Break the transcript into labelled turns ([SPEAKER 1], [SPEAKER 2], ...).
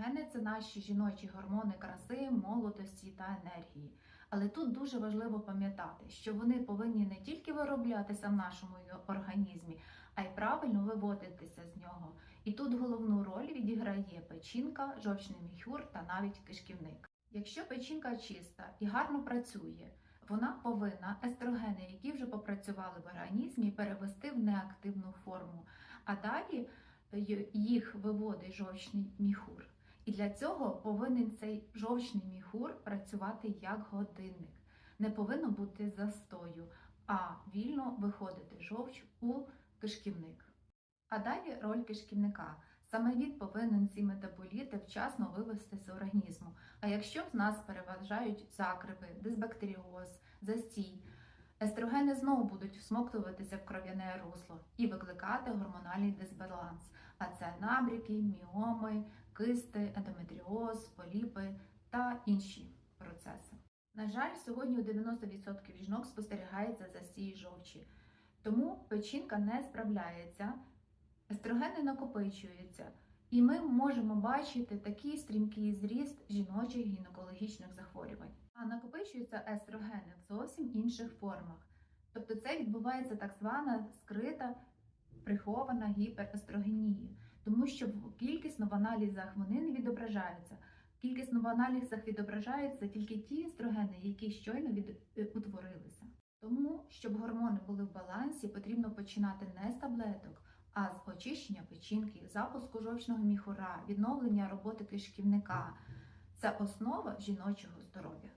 [SPEAKER 1] Естрогени це наші жіночі гормони краси, молодості та енергії. Але тут дуже важливо пам'ятати, що вони повинні не тільки вироблятися в нашому організмі, а й правильно виводитися з нього. І тут головну роль відіграє печінка, жовчний міхур та навіть кишківник. Якщо печінка чиста і гарно працює, вона повинна естрогени, які вже попрацювали в організмі, перевести в неактивну форму. А далі їх виводить жовчний міхур. І для цього повинен цей жовчний міхур працювати як годинник. Не повинно бути застою, а вільно виходити жовч у кишківник. А далі роль кишківника. Саме він повинен ці метаболіти вчасно вивести з організму. А якщо в нас переважають закрипи, дисбактеріоз, застій, естрогени знову будуть всмоктуватися в кров'яне русло і викликати гормональний дисбаланс. А це набряки, міоми, кисти, ендометріоз, поліпи та інші процеси. На жаль, сьогодні у 90% жінок спостерігається застій жовчі, тому печінка не справляється, естрогени накопичуються, і ми можемо бачити такий стрімкий зріст жіночих гінекологічних захворювань. А накопичуються естрогени в зовсім інших формах. Тобто це відбувається так звана скрита прихована гіперестрогенія, тому що кількісно в аналізах вони не відображаються. Кількісно в аналізах відображаються тільки ті естрогени, які щойно від... е, утворилися. Тому, щоб гормони були в балансі, потрібно починати не з таблеток, а з очищення печінки, запуску жовчного міхура, відновлення роботи кишківника. Це основа жіночого здоров'я.